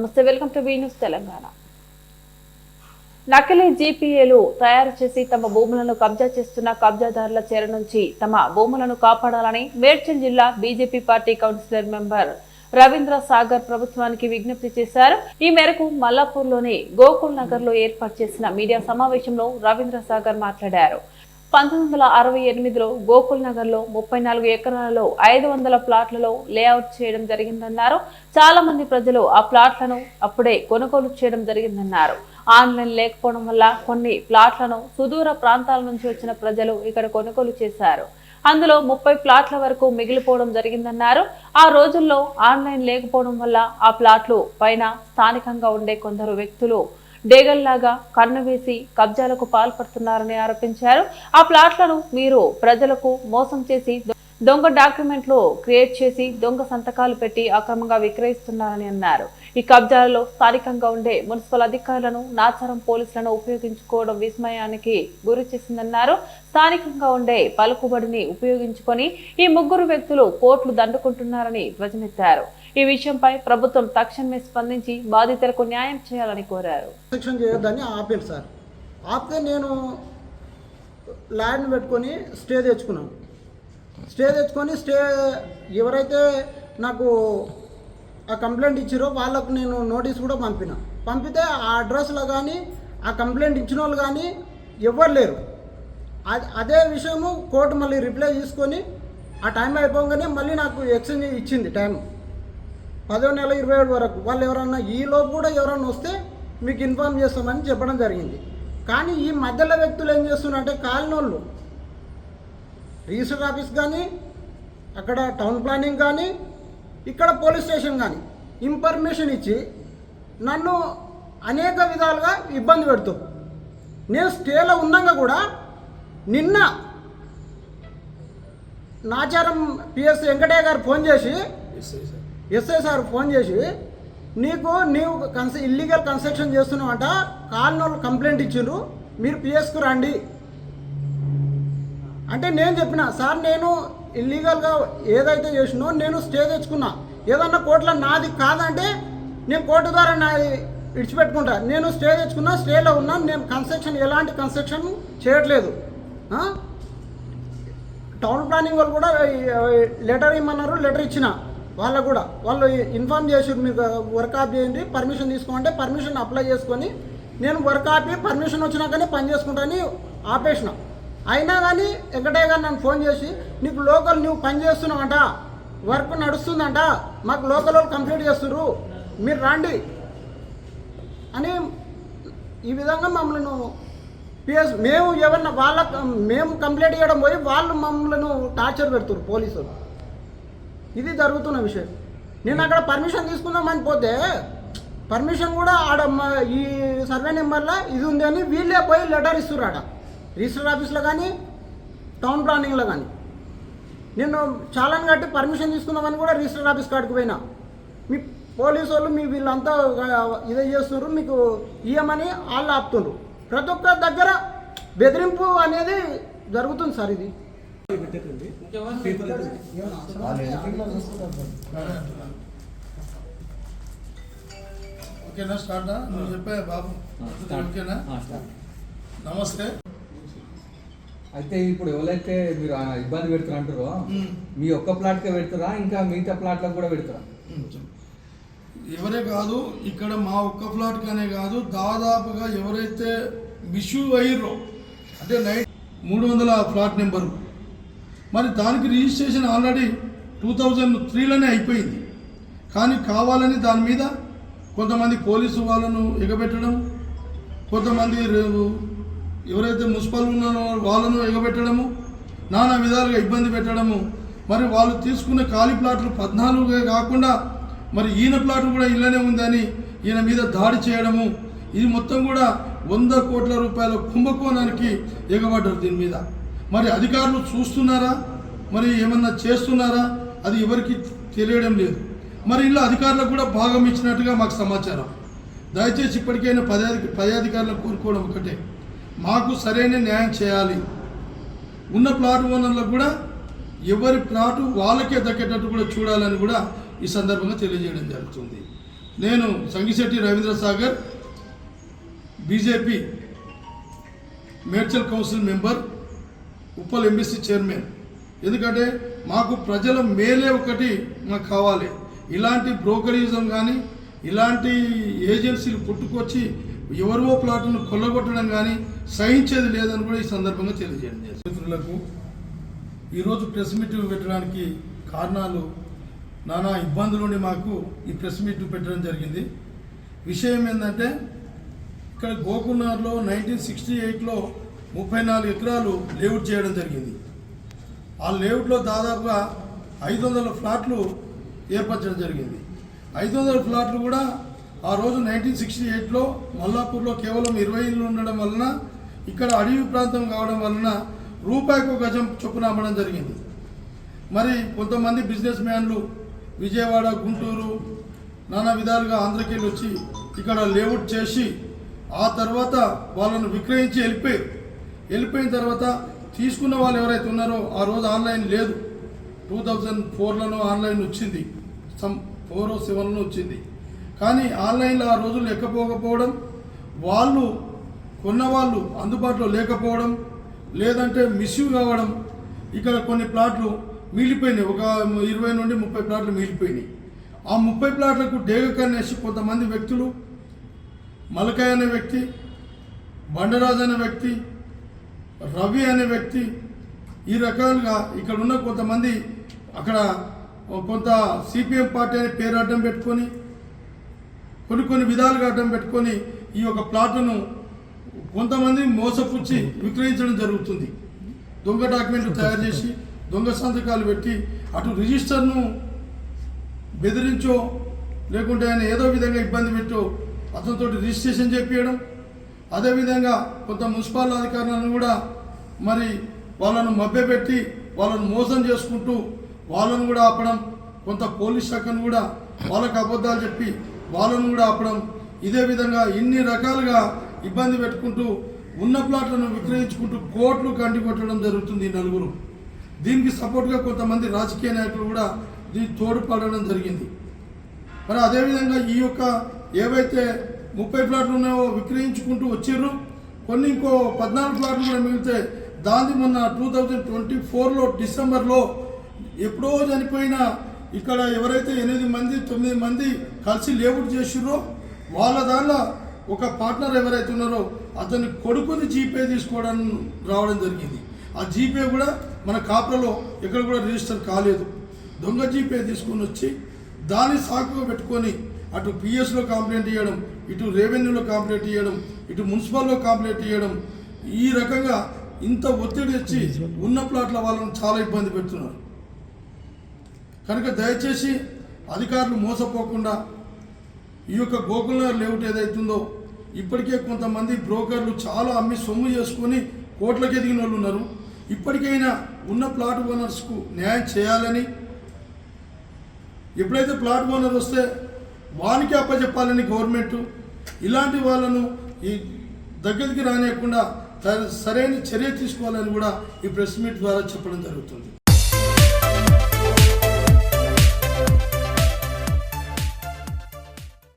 నమస్తే welcome to news Telangana. నకిలీ జీపీఏలు తయారు చేసి తమ భూములను కబ్జా చేస్తున్న కబ్జాదారుల చేర నుంచి తమ భూములను కాపాడాలని మేడ్చల్ జిల్లా BJP party councillor member Ravindra Sagar ప్రభుత్వానికి విజ్ఞప్తి చేశారు. ఈ మేరకు మల్లాపూర్లోని గోకుల్ నగర్లో ఏర్పాటు చేసిన మీడియా సమావేశంలో రవీంద్ర సాగర్ మాట్లాడారు. పంతొమ్మిది వందల అరవై ఎనిమిదిలో గోకుల్ నగర్లో ముప్పై నాలుగు ఎకరాలలో ఐదు వందల ప్లాట్లలో లేఅవుట్ చేయడం జరిగిందన్నారు. చాలా మంది ప్రజలు ఆ ప్లాట్లను అప్పుడే కొనుగోలు చేయడం జరిగిందన్నారు. ఆన్లైన్ లేకపోవడం వల్ల కొన్ని ప్లాట్లను సుదూర ప్రాంతాల నుంచి వచ్చిన ప్రజలు ఇక్కడ కొనుగోలు చేశారు. అందులో ముప్పై ప్లాట్ల వరకు మిగిలిపోవడం జరిగిందన్నారు. ఆ రోజుల్లో ఆన్లైన్ లేకపోవడం వల్ల ఆ ప్లాట్లు పైన స్థానికంగా ఉండే కొందరు వ్యక్తులు డేగల్లాగా కన్ను వేసి కబ్జాలకు పాల్పడుతున్నారని ఆరోపించారు. ఆ ప్లాట్లను మీరు ప్రజలకు మోసం చేసి దొంగ డాక్యుమెంట్లు క్రియేట్ చేసి దొంగ సంతకాలు పెట్టి అక్రమంగా విక్రయిస్తున్నారని అన్నారు. ఈ కబ్జాలలో స్థానికంగా ఉండే మున్సిపల్ అధికారులను నాచారం పోలీసులను ఉపయోగించుకోవడం విస్మయానికి గురి చేసిందన్నారు. స్థానికంగా ఉండే పలుకుబడిని ఉపయోగించుకొని ఈ ముగ్గురు వ్యక్తులు కోట్లు దండుకుంటున్నారని ధ్వజమెత్తారు. ఈ విషయంపై ప్రభుత్వం తక్షణమే స్పందించి బాధితులకు న్యాయం చేయాలని కోరారు. సెక్షన్ చేయొద్దని ఆపాను సార్. ఆపితే నేను ల్యాండ్ పెట్టుకొని స్టే తెచ్చుకున్నాను. స్టే తెచ్చుకొని స్టే ఎవరైతే నాకు ఆ కంప్లైంట్ ఇచ్చారో వాళ్ళకు నేను నోటీస్ కూడా పంపిన. పంపితే ఆ అడ్రస్లో కానీ ఆ కంప్లైంట్ ఇచ్చిన వాళ్ళు కానీ ఎవ్వరు లేరు. అదే విషయము కోర్టు మళ్ళీ రిప్లై తీసుకొని ఆ టైం అయిపోగానే మళ్ళీ నాకు ఎక్స్చేంజ్ ఇచ్చింది టైం పదో నెల ఇరవై ఏడు వరకు వాళ్ళు ఎవరన్నా ఈలోపు కూడా ఎవరన్నా వస్తే మీకు ఇన్ఫామ్ చేస్తామని చెప్పడం జరిగింది. కానీ ఈ మధ్యలో వ్యక్తులు ఏం చేస్తున్నారంటే కాలనోళ్ళు. రిజిస్టర్ ఆఫీస్ కానీ అక్కడ టౌన్ ప్లానింగ్ కానీ ఇక్కడ పోలీస్ స్టేషన్ కానీ ఇన్ఫర్మేషన్ ఇచ్చి నన్ను అనేక విధాలుగా ఇబ్బంది పెడుతూ. నేను స్టేలో ఉన్నాక కూడా నిన్న నాచారం పిఎస్ వెంకటయ్య గారు ఫోన్ చేసి ఎస్ఐ సార్ ఫోన్ చేసి నీకు నీవు కన్స ఇల్లీగల్ కన్స్ట్రక్షన్ చేస్తున్నావంట కాలనోళ్ళు కంప్లైంట్ ఇచ్చిండ్రు మీరు పిఎస్కు రండి. అంటే నేను చెప్పిన సార్ నేను ఇల్లీగల్గా ఏదైతే చేసినో నేను స్టే తెచ్చుకున్నా. ఏదన్నా కోర్టులో నాది కాదంటే నేను కోర్టు ద్వారా నాది విడిచిపెట్టుకుంటా. నేను స్టే తెచ్చుకున్నా స్టేలో ఉన్నాను నేను కన్స్ట్రక్షన్ ఎలాంటి కన్స్ట్రక్షన్ చేయట్లేదు. టౌన్ ప్లానింగ్ వాళ్ళు కూడా లెటర్ ఇమ్మన్నారు లెటర్ ఇచ్చిన. వాళ్ళకు కూడా. వాళ్ళు ఇన్ఫామ్ చేసారు మీకు వర్క్ ఆఫ్ చేయండి పర్మిషన్ తీసుకోమంటే పర్మిషన్ అప్లై చేసుకొని నేను వర్క్ ఆపి పర్మిషన్ వచ్చినాకనే పని చేసుకుంటాను ఆపేసిన. అయినా కానీ వెంకటయ్య గారు నన్ను ఫోన్ చేసి నీకు లోకల్ నువ్వు పని చేస్తున్నావంట వర్క్ నడుస్తుందంట మాకు లోకల్ వాళ్ళు కంప్లీట్ చేస్తున్నారు మీరు రండి. అని ఈ విధంగా మమ్మల్ని పిఎస్ మేము ఎవరన్నా వాళ్ళ మేము కంప్లైంట్ చేయడం పోయి వాళ్ళు మమ్మల్ని టార్చర్ పెడుతున్నారు పోలీసులు. ఇది జరుగుతున్న విషయం. నేను అక్కడ పర్మిషన్ తీసుకుందామని పోతే పర్మిషన్ కూడా ఆడ ఈ సర్వే నెంబర్లో ఇది ఉంది అని వీళ్ళే పోయి లెటర్ ఇస్తున్నారు ఆడ రిజిస్టర్ ఆఫీస్లో కానీ టౌన్ ప్లానింగ్లో కానీ నేను చాలాని కట్టి పర్మిషన్ తీసుకుందామని కూడా రిజిస్టర్ ఆఫీస్ కాడికి పోయినా. మీ పోలీసు వాళ్ళు మీ వీళ్ళంతా ఇదే చేస్తున్నారు మీకు ఇయ్యమని వాళ్ళు ఆపుతున్నారు ప్రతి ఒక్క దగ్గర బెదిరింపు అనేది జరుగుతుంది సార్ ఇది. ఓకేనా స్టార్ట్ నువ్వు చెప్పే బాబు. ఓకేనా? నమస్తే. అయితే ఇప్పుడు ఎవరైతే మీరు ఆ ఇబ్బంది పెడుతున్నారు అంటారో. మీ ఒక్క ప్లాట్కే పెడతారా? ఇంకా మిగతా ప్లాట్లకు కూడా పెడతారా. ఎవరే కాదు ఇక్కడ మా ఒక్క ఫ్లాట్ కానే కాదు దాదాపుగా ఎవరైతే మిష్యూ అయ్యారో అంటే నైట్ మూడు వందల ఫ్లాట్ నెంబరు మరి దానికి రిజిస్ట్రేషన్ ఆల్రెడీ టూ థౌజండ్ త్రీలోనే అయిపోయింది. కానీ కావాలని దాని మీద కొంతమంది పోలీసు వాళ్ళను ఎగబెట్టడం కొంతమంది ఎవరైతే మున్సిపల్ ఉన్నారో వాళ్ళను ఎగబెట్టడము నానా విధాలుగా ఇబ్బంది పెట్టడము మరి వాళ్ళు తీసుకున్న ఖాళీ ప్లాట్లు పద్నాలుగుగా కాకుండా మరి ఈయన ప్లాట్ కూడా ఇళ్ళనే ఉందని ఈయన మీద దాడి చేయడము ఇది మొత్తం కూడా వంద కోట్ల రూపాయల కుంభకోణానికి ఎగబడ్డారు దీని మీద. మరి అధికారులు చూస్తున్నారా? మరి ఏమన్నా చేస్తున్నారా? అది ఎవరికి తెలియడం లేదు. మరి ఇలా అధికారులకు కూడా భాగం ఇచ్చినట్టుగా మాకు సమాచారం. దయచేసి ఇప్పటికైనా పదాధి పదాధికారులకు కోరుకోవడం ఒకటే. మాకు సరైన న్యాయం చేయాలి. ఉన్న ప్లాట్ ఓనర్లకు కూడా ఎవరి ప్లాటు వాళ్ళకే దక్కేటట్టు కూడా చూడాలని కూడా ఈ సందర్భంగా తెలియజేయడం జరుగుతుంది. నేను Sangishetti Ravindra Sagar BJP Medchal council member. Uppal MBC chairman. ఎందుకంటే మాకు ప్రజల మేలే ఒకటి మాకు కావాలి. ఇలాంటి బ్రోకరిజం కానీ ఇలాంటి ఏజెన్సీలు పుట్టుకొచ్చి ఎవరివో ప్లాట్ను కొల్లగొట్టడం కానీ సహించేది లేదని కూడా ఈ సందర్భంగా తెలియజేయండి. మిత్రులకు ఈరోజు ప్రెస్ మీట్ పెట్టడానికి కారణాలు నానా ఇబ్బందులుండి మాకు ఈ ప్రెస్ మీట్ పెట్టడం జరిగింది. విషయం ఏంటంటే ఇక్కడ గోకుల్నార్లో నైన్టీన్ సిక్స్టీ ఎయిట్లో ముప్పై నాలుగు ఎకరాలు లేఅవుట్ చేయడం జరిగింది. ఆ లేఅవుట్లో దాదాపుగా ఐదు వందల ఫ్లాట్లు ఏర్పరచడం జరిగింది. ఐదు వందల ఫ్లాట్లు కూడా ఆ రోజు నైన్టీన్ సిక్స్టీ ఎయిట్లో మల్లాపూర్లో కేవలం ఇరవై ఇళ్ళు ఉండడం వలన ఇక్కడ అడవి ప్రాంతం కావడం వలన రూపాయికి గజం చొప్పున అమ్మడం జరిగింది. మరి కొంతమంది బిజినెస్ మ్యాన్లు విజయవాడ గుంటూరు నానా విధాలుగా ఆంధ్రకేళ్ళు వచ్చి ఇక్కడ లేఅవుట్ చేసి ఆ తర్వాత వాళ్ళను విక్రయించి వెళ్ళిపోయి వెళ్ళిపోయిన తర్వాత తీసుకున్న వాళ్ళు ఎవరైతే ఉన్నారో ఆ రోజు ఆన్లైన్ లేదు. టూ థౌజండ్ ఫోర్లోనో ఆన్లైన్ వచ్చింది. సమ్ ఫోర్ సెవెన్లో వచ్చింది. కానీ ఆన్లైన్లో ఆ రోజులు ఎక్కపోకపోవడం వాళ్ళు కొన్నవాళ్ళు అందుబాటులో లేకపోవడం లేదంటే మిస్యూ కావడం ఇక్కడ కొన్ని ప్లాట్లు మిగిలిపోయినాయి. ఒక ఇరవై నుండి ముప్పై ప్లాట్లు మిగిలిపోయినాయి. ఆ ముప్పై ప్లాట్లకు డేగ కన్నేసి కొంతమంది వ్యక్తులు మలకాయ అనే వ్యక్తి బండరాజు అనే వ్యక్తి రవి అనే వ్యక్తి ఈ రకాలుగా ఇక్కడ ఉన్న కొంతమంది అక్కడ కొంత సిపిఎం పార్టీ అనే పేరు అడ్డం పెట్టుకొని కొన్ని కొన్ని విధాలుగా అడ్డం పెట్టుకొని ఈ యొక్క ప్లాట్ను కొంతమంది మోసపుచ్చి విక్రయించడం జరుగుతుంది. దొంగ డాక్యుమెంట్లు తయారు చేసి దొంగ సంతకాలు పెట్టి అటు రిజిస్టర్ను బెదిరించో లేకుంటే ఆయన ఏదో విధంగా ఇబ్బంది పెట్టో అతనితో రిజిస్ట్రేషన్ చేపించడం అదేవిధంగా కొంత మున్సిపల్ అధికారులను కూడా మరి వాళ్ళను మభ్యపెట్టి వాళ్ళను మోసం చేసుకుంటూ వాళ్ళను కూడా ఆపడం కొంత పోలీస్ శాఖను కూడా వాళ్ళకు అబద్ధాలు చెప్పి వాళ్ళను కూడా ఆపడం ఇదే విధంగా ఇన్ని రకాలుగా ఇబ్బంది పెట్టుకుంటూ ఉన్న ప్లాట్లను విక్రయించుకుంటూ కోట్లు కంటి కొట్టడం జరుగుతుంది ఈ నలుగురు. దీనికి సపోర్ట్గా కొంతమంది రాజకీయ నాయకులు కూడా దీన్ని తోడ్పడడం జరిగింది. మరి అదేవిధంగా ఈ యొక్క ఏవైతే ముప్పై ప్లాట్లు ఉన్నాయో విక్రయించుకుంటూ వచ్చిర్రు. కొన్ని ఇంకో పద్నాలుగు ప్లాట్లు కూడా మిగిలితే దాన్ని మొన్న టూ థౌజండ్ ట్వంటీ ఫోర్లో డిసెంబర్లో ఎప్పుడో చనిపోయిన ఇక్కడ ఎవరైతే ఎనిమిది మంది తొమ్మిది మంది కలిసి లేఅవుట్ చేసిర్రో వాళ్ళ దానిలో ఒక పార్ట్నర్ ఎవరైతే ఉన్నారో అతని కొడుకుని జీపే తీసుకోవడం రావడం జరిగింది. ఆ జీపే కూడా మన కాపురలో ఎక్కడ కూడా రిజిస్టర్ కాలేదు. దొంగ జీపే తీసుకొని వచ్చి దాన్ని సాకుగా పెట్టుకొని అటు పిఎస్లో కంప్లైంట్ ఇవ్వడం ఇటు రెవెన్యూలో కంప్లైంట్ ఇవ్వడం ఇటు మున్సిపల్లో కంప్లైంట్ ఇవ్వడం ఈ రకంగా ఇంత ఒత్తిడి తెచ్చి ఉన్న ప్లాట్ల వాళ్ళని చాలా ఇబ్బంది పెడుతున్నారు. కనుక దయచేసి అధికారులు మోసపోకుండా ఈ యొక్క గోకుల్నగర్ లేఅవుట్ ఏదైతుందో ఇప్పటికే కొంతమంది బ్రోకర్లు చాలా అమ్మి సొమ్ము చేసుకొని కోట్లకి ఎదిగిన వాళ్ళు ఉన్నారు. ఇప్పటికైనా ఉన్న ప్లాట్ ఓనర్స్కు న్యాయం చేయాలని ఎప్పుడైతే ప్లాట్ ఓనర్ వస్తే వానికి అప్పచెప్పాలని గవర్నమెంట్ ఇలాంటి వాళ్ళను ఈ దగ్గరికి రానియకుండా సరైన చర్య తీసుకోవాలని కూడా ఈ ప్రెస్ మీట్ ద్వారా చెప్పడం జరుగుతుంది.